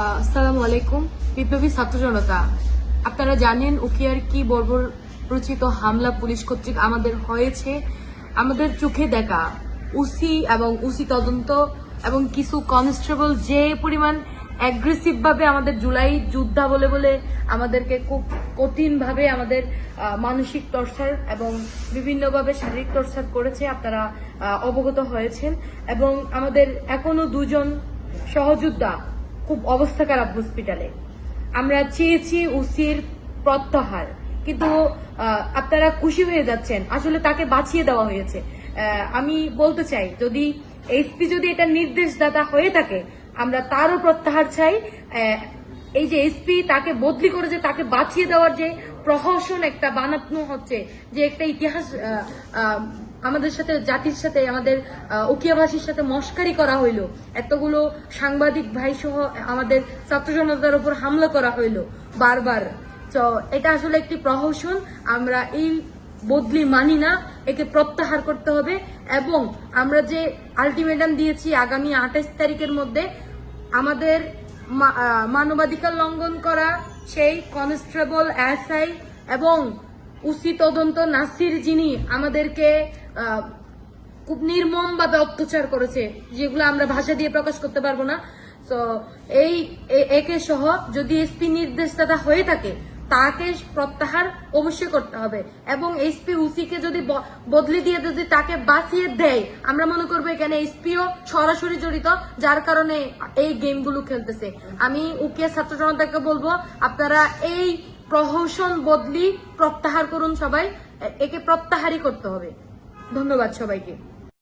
আসসালামু আলাইকুম, বিপ্লবী ছাত্র জনতা। আপনারা জানেন উকিয়ার কি বর্বর রচিত হামলা পুলিশ কর্তৃক আমাদের হয়েছে? আমাদের চোখে দেখা উসি এবং উসি তদন্ত এবং কিছু কনস্টেবল যে পরিমাণ অ্যাগ্রেসিভ ভাবে আমাদের জুলাই যোদ্ধা বলে বলে আমাদেরকে খুব কঠিন ভাবে আমাদের মানসিক টর্চার এবং বিভিন্নভাবে শারীরিক টর্চার করেছে, আপনারা অবগত হয়েছেন। এবং আমাদের এখনও দুজন সহযোদ্ধা খুব অবস্থা খারাপ হসপিটালে। আমরা চেয়েছি উসির প্রত্যাহার। কিন্তু আপনারা খুশি হয়ে যাচ্ছেন। আসলে তাকে বাঁচিয়ে দেওয়া হয়েছে। আমি বলতে চাই, যদি এসপি যদি এটা নির্দেশদাতা হয়ে থাকে, আমরা তারও প্রত্যাহার চাই। এই যে এসপি তাকে বদলি করে যে তাকে বাঁচিয়ে দেওয়ার যে প্রহসন একটা বানানো হচ্ছে, যে একটা ইতিহাস আমাদের সাথে, জাতির সাথে, আমাদের উকিয়াভাষীর সাথে মস্কারি করা হইল। এতগুলো সাংবাদিক ভাই সহ আমাদের ছাত্র জনতার উপর হামলা করা হইল বারবার। তো এটা আসলে একটি প্রহসন। আমরা এই বদলি মানি না, একে প্রত্যাহার করতে হবে এবং আমরা যে আলটিমেটাম দিয়েছি আগামী আঠাশ তারিখের মধ্যে, আমাদের মানবাধিকার লঙ্ঘন করা সেই কনস্টেবল এসআই এবং উসি তদন্ত নাসির যিনি আমাদেরকে খুব নির্মম ভাবে অত্যাচার করেছে, যেগুলো আমরা ভাষা দিয়ে প্রকাশ করতে পারব না। তো এই একে সহ যদি এসপি নির্দেশদাতা হয়ে থাকে তাকে প্রত্যাহার অবশ্যই করতে হবে। এবং এসপি উসিকে যদি বদলি দিয়ে যদি তাকে বাঁচিয়ে দেয়, আমরা মনে করব এখানে এসপিও সরাসরি জড়িত, যার কারণে এই গেমগুলো খেলতেছে। আমি উকিয়া ছাত্র জনতাকে বলব, আপনারা এই প্রহসন বদলি প্রত্যাহার করুন সবাই একে প্রত্যাহারই করতে হবে। ধন্যবাদ সবাইকে।